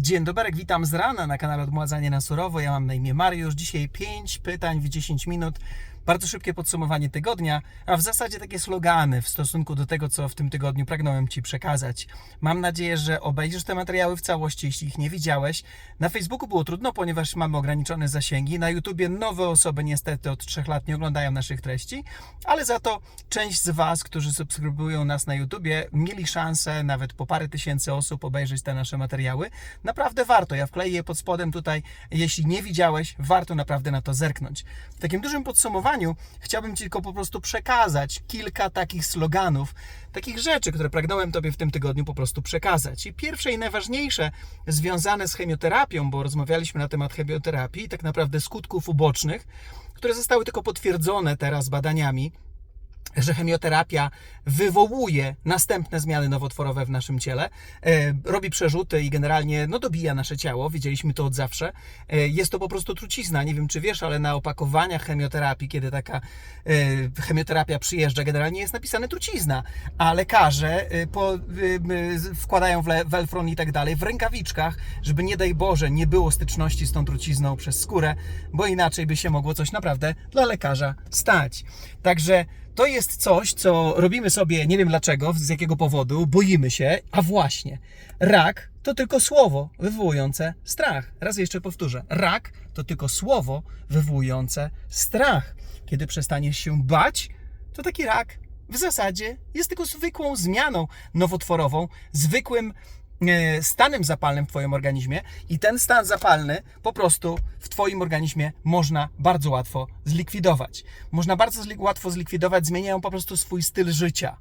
Dzień dobry, witam z rana na kanale Odmładzanie na Surowo. Ja mam na imię Mariusz. Dzisiaj 5 pytań w 10 minut. Bardzo szybkie podsumowanie tygodnia, a w zasadzie takie slogany w stosunku do tego, co w tym tygodniu pragnąłem Ci przekazać. Mam nadzieję, że obejrzysz te materiały w całości, jeśli ich nie widziałeś. Na Facebooku było trudno, ponieważ mamy ograniczone zasięgi. Na YouTubie nowe osoby niestety od 3 lat nie oglądają naszych treści, ale za to część z Was, którzy subskrybują nas na YouTubie, mieli szansę nawet po parę tysięcy osób obejrzeć te nasze materiały. Naprawdę warto. Ja wkleję je pod spodem tutaj. Jeśli nie widziałeś, warto naprawdę na to zerknąć. W takim dużym podsumowaniu chciałbym Ci tylko po prostu przekazać kilka takich sloganów, takich rzeczy, które pragnąłem Tobie w tym tygodniu po prostu przekazać. I pierwsze i najważniejsze związane z chemioterapią, bo rozmawialiśmy na temat chemioterapii i tak naprawdę skutków ubocznych, które zostały tylko potwierdzone teraz badaniami że chemioterapia wywołuje następne zmiany nowotworowe w naszym ciele, e, robi przerzuty i generalnie no, dobija nasze ciało. Widzieliśmy to od zawsze. E, jest to po prostu trucizna. Nie wiem, czy wiesz, ale na opakowaniach chemioterapii, kiedy taka e, chemioterapia przyjeżdża, generalnie jest napisane trucizna, a lekarze e, po, e, wkładają w welfron i tak dalej w rękawiczkach, żeby nie daj Boże nie było styczności z tą trucizną przez skórę, bo inaczej by się mogło coś naprawdę dla lekarza stać. Także to jest coś, co robimy sobie, nie wiem dlaczego, z jakiego powodu, boimy się, a właśnie, rak to tylko słowo wywołujące strach. Raz jeszcze powtórzę, rak to tylko słowo wywołujące strach. Kiedy przestaniesz się bać, to taki rak w zasadzie jest tylko zwykłą zmianą nowotworową, zwykłym stanem zapalnym w Twoim organizmie i ten stan zapalny po prostu w Twoim organizmie można bardzo łatwo zlikwidować. Można bardzo łatwo zlikwidować, zmieniają po prostu swój styl życia.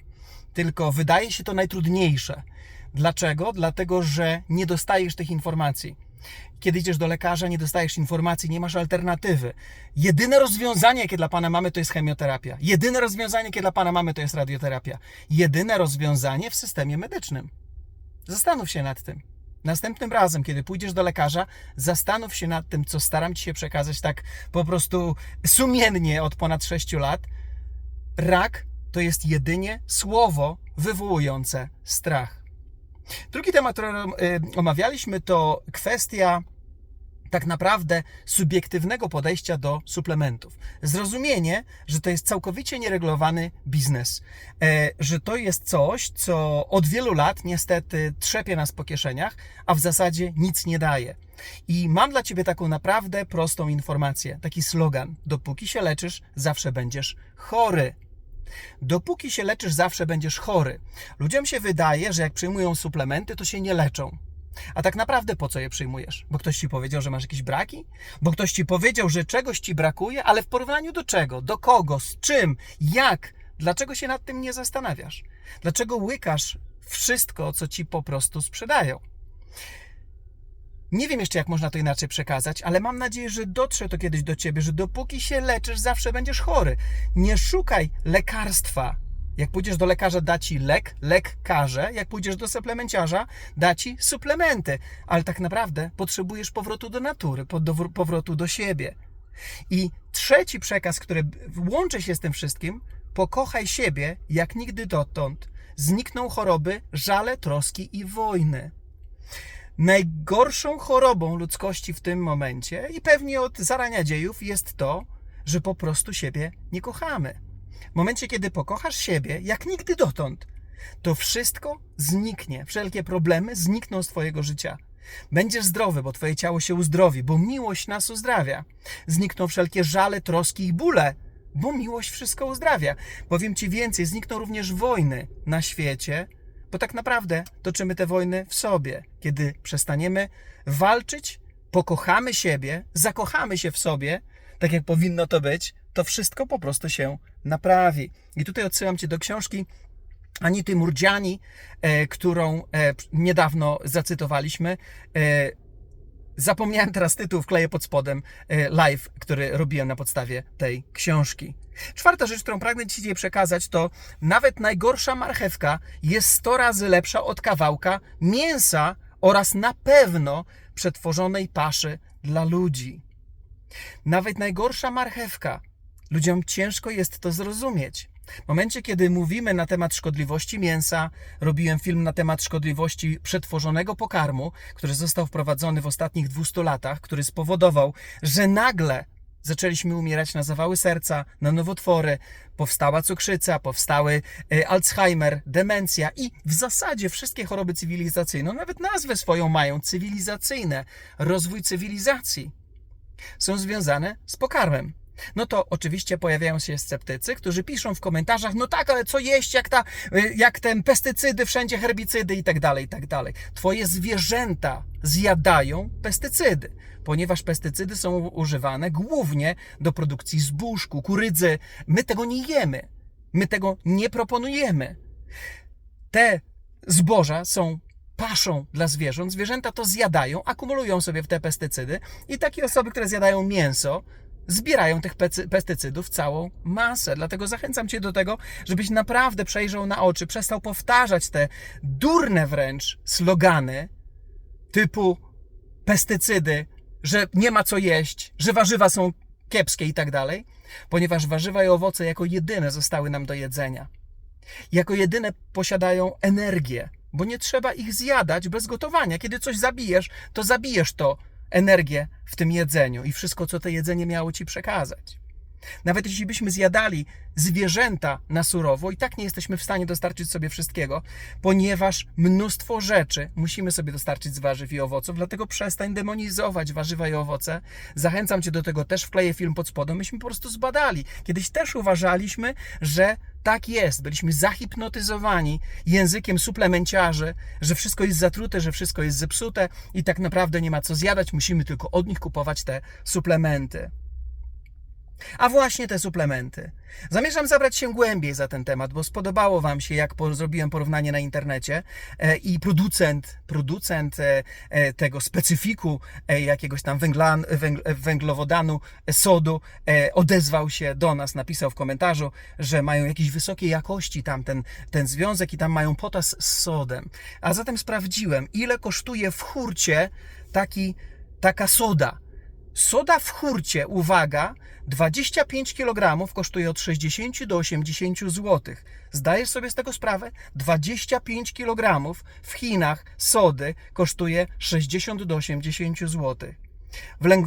Tylko wydaje się to najtrudniejsze. Dlaczego? Dlatego, że nie dostajesz tych informacji. Kiedy idziesz do lekarza, nie dostajesz informacji, nie masz alternatywy. Jedyne rozwiązanie, jakie dla Pana mamy, to jest chemioterapia. Jedyne rozwiązanie, jakie dla Pana mamy, to jest radioterapia. Jedyne rozwiązanie w systemie medycznym. Zastanów się nad tym. Następnym razem, kiedy pójdziesz do lekarza, zastanów się nad tym, co staram ci się przekazać tak po prostu sumiennie od ponad 6 lat. Rak to jest jedynie słowo wywołujące strach. Drugi temat, który e, omawialiśmy, to kwestia tak naprawdę subiektywnego podejścia do suplementów. Zrozumienie, że to jest całkowicie nieregulowany biznes, e, że to jest coś, co od wielu lat niestety trzepie nas po kieszeniach, a w zasadzie nic nie daje. I mam dla Ciebie taką naprawdę prostą informację, taki slogan: dopóki się leczysz, zawsze będziesz chory. Dopóki się leczysz, zawsze będziesz chory. Ludziom się wydaje, że jak przyjmują suplementy, to się nie leczą. A tak naprawdę po co je przyjmujesz? Bo ktoś ci powiedział, że masz jakieś braki? Bo ktoś ci powiedział, że czegoś ci brakuje, ale w porównaniu do czego? Do kogo? Z czym? Jak? Dlaczego się nad tym nie zastanawiasz? Dlaczego łykasz wszystko, co ci po prostu sprzedają? Nie wiem jeszcze, jak można to inaczej przekazać, ale mam nadzieję, że dotrze to kiedyś do ciebie, że dopóki się leczysz, zawsze będziesz chory. Nie szukaj lekarstwa. Jak pójdziesz do lekarza, da ci lek, lek każe. Jak pójdziesz do suplemenciarza, da ci suplementy. Ale tak naprawdę potrzebujesz powrotu do natury, powrotu do siebie. I trzeci przekaz, który łączy się z tym wszystkim, pokochaj siebie jak nigdy dotąd. Znikną choroby, żale, troski i wojny. Najgorszą chorobą ludzkości w tym momencie i pewnie od zarania dziejów jest to, że po prostu siebie nie kochamy. W momencie, kiedy pokochasz siebie, jak nigdy dotąd, to wszystko zniknie. Wszelkie problemy znikną z Twojego życia. Będziesz zdrowy, bo Twoje ciało się uzdrowi, bo miłość nas uzdrawia. Znikną wszelkie żale, troski i bóle, bo miłość wszystko uzdrawia. Powiem Ci więcej, znikną również wojny na świecie, bo tak naprawdę toczymy te wojny w sobie. Kiedy przestaniemy walczyć, pokochamy siebie, zakochamy się w sobie, tak jak powinno to być, to wszystko po prostu się naprawi. I tutaj odsyłam Cię do książki Anity Murdziani, e, którą e, niedawno zacytowaliśmy. E, Zapomniałem teraz tytuł, wkleję pod spodem e, live, który robiłem na podstawie tej książki. Czwarta rzecz, którą pragnę Ci dzisiaj przekazać, to nawet najgorsza marchewka jest 100 razy lepsza od kawałka mięsa oraz na pewno przetworzonej paszy dla ludzi. Nawet najgorsza marchewka. Ludziom ciężko jest to zrozumieć. W momencie, kiedy mówimy na temat szkodliwości mięsa, robiłem film na temat szkodliwości przetworzonego pokarmu, który został wprowadzony w ostatnich 200 latach, który spowodował, że nagle zaczęliśmy umierać na zawały serca, na nowotwory, powstała cukrzyca, powstały e, Alzheimer, demencja i w zasadzie wszystkie choroby cywilizacyjne, no nawet nazwę swoją mają, cywilizacyjne, rozwój cywilizacji, są związane z pokarmem. No to oczywiście pojawiają się sceptycy, którzy piszą w komentarzach, no tak, ale co jeść, jak, ta, y, jak ten pestycydy, wszędzie herbicydy i tak dalej, i tak dalej. Twoje zwierzęta zjadają pestycydy, ponieważ pestycydy są używane głównie do produkcji zbóż, kukurydzy. My tego nie jemy, my tego nie proponujemy. Te zboża są paszą dla zwierząt, zwierzęta to zjadają, akumulują sobie w te pestycydy i takie osoby, które zjadają mięso, zbierają tych pestycydów całą masę. Dlatego zachęcam Cię do tego, żebyś naprawdę przejrzał na oczy, przestał powtarzać te durne wręcz slogany typu pestycydy, że nie ma co jeść, że warzywa są kiepskie i tak dalej, ponieważ warzywa i owoce jako jedyne zostały nam do jedzenia. Jako jedyne posiadają energię, bo nie trzeba ich zjadać bez gotowania. Kiedy coś zabijesz, to zabijesz to energię w tym jedzeniu i wszystko, co to jedzenie miało ci przekazać. Nawet jeśli byśmy zjadali zwierzęta na surowo, i tak nie jesteśmy w stanie dostarczyć sobie wszystkiego, ponieważ mnóstwo rzeczy musimy sobie dostarczyć z warzyw i owoców, dlatego przestań demonizować warzywa i owoce. Zachęcam Cię do tego, też wkleję film pod spodem. Myśmy po prostu zbadali. Kiedyś też uważaliśmy, że tak jest. Byliśmy zahipnotyzowani językiem suplemenciarzy, że wszystko jest zatrute, że wszystko jest zepsute i tak naprawdę nie ma co zjadać, musimy tylko od nich kupować te suplementy. A właśnie te suplementy. Zamierzam zabrać się głębiej za ten temat, bo spodobało Wam się, jak zrobiłem porównanie na internecie e, i producent, producent e, e, tego specyfiku jakiegoś tam węglan, węgl, węglowodanu, sodu odezwał się do nas, napisał w komentarzu, że mają jakieś wysokiej jakości tam ten, ten związek i tam mają potas z sodem. A zatem sprawdziłem, ile kosztuje w hurcie taki, taka soda. Soda w hurcie, uwaga, 25 kg kosztuje od 60 do 80 zł. Zdajesz sobie z tego sprawę? 25 kg w Chinach sody kosztuje 60 do 80 zł.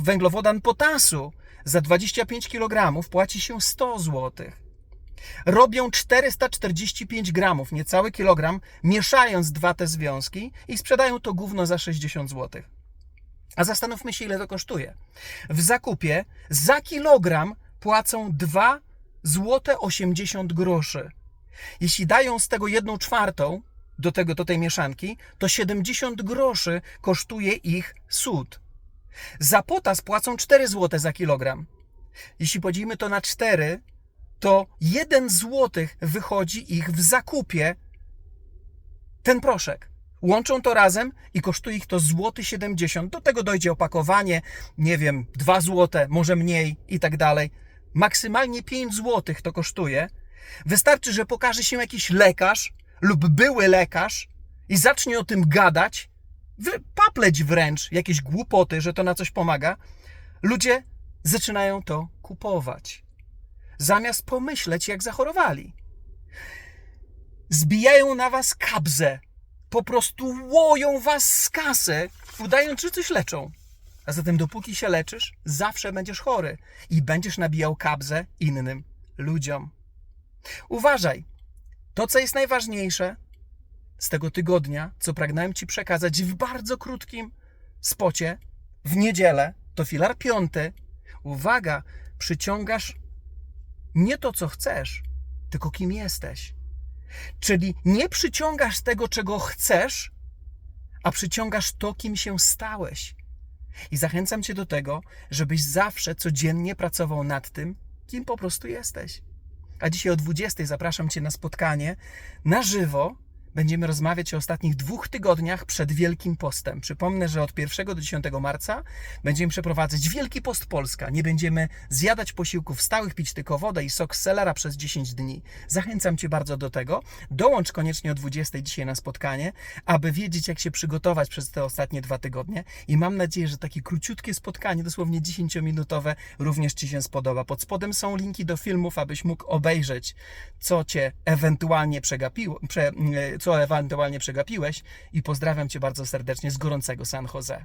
Węglowodan potasu za 25 kg płaci się 100 zł. Robią 445 gramów, niecały kilogram, mieszając dwa te związki i sprzedają to gówno za 60 zł. A zastanówmy się, ile to kosztuje. W zakupie za kilogram płacą 2 złote 80 groszy. Jeśli dają z tego jedną czwartą do, tego, do tej mieszanki, to 70 groszy kosztuje ich sód. Za potas płacą 4 złote za kilogram. Jeśli podzielimy to na 4, to 1 złotych wychodzi ich w zakupie ten proszek. Łączą to razem i kosztuje ich to złoty 70. Do tego dojdzie opakowanie, nie wiem, 2 złote, może mniej i tak dalej. Maksymalnie 5 złotych to kosztuje. Wystarczy, że pokaże się jakiś lekarz lub były lekarz i zacznie o tym gadać, papleć wręcz jakieś głupoty, że to na coś pomaga. Ludzie zaczynają to kupować. Zamiast pomyśleć, jak zachorowali. Zbijają na was kabzę, po prostu łoją was z kasy, udając, że coś leczą. A zatem dopóki się leczysz, zawsze będziesz chory i będziesz nabijał kabzę innym ludziom. Uważaj, to co jest najważniejsze z tego tygodnia, co pragnąłem Ci przekazać w bardzo krótkim spocie, w niedzielę, to filar piąty. Uwaga, przyciągasz nie to, co chcesz, tylko kim jesteś. Czyli nie przyciągasz tego, czego chcesz, a przyciągasz to, kim się stałeś. I zachęcam Cię do tego, żebyś zawsze codziennie pracował nad tym, kim po prostu jesteś. A dzisiaj o 20 zapraszam Cię na spotkanie na żywo Będziemy rozmawiać o ostatnich dwóch tygodniach przed Wielkim Postem. Przypomnę, że od 1 do 10 marca będziemy przeprowadzać Wielki Post Polska. Nie będziemy zjadać posiłków stałych, pić tylko wodę i sok z selera przez 10 dni. Zachęcam Cię bardzo do tego. Dołącz koniecznie o 20 dzisiaj na spotkanie, aby wiedzieć, jak się przygotować przez te ostatnie dwa tygodnie. I mam nadzieję, że takie króciutkie spotkanie, dosłownie 10-minutowe, również Ci się spodoba. Pod spodem są linki do filmów, abyś mógł obejrzeć, co Cię ewentualnie przegapiło, prze, co ewentualnie przegapiłeś. I pozdrawiam Cię bardzo serdecznie z gorącego San Jose.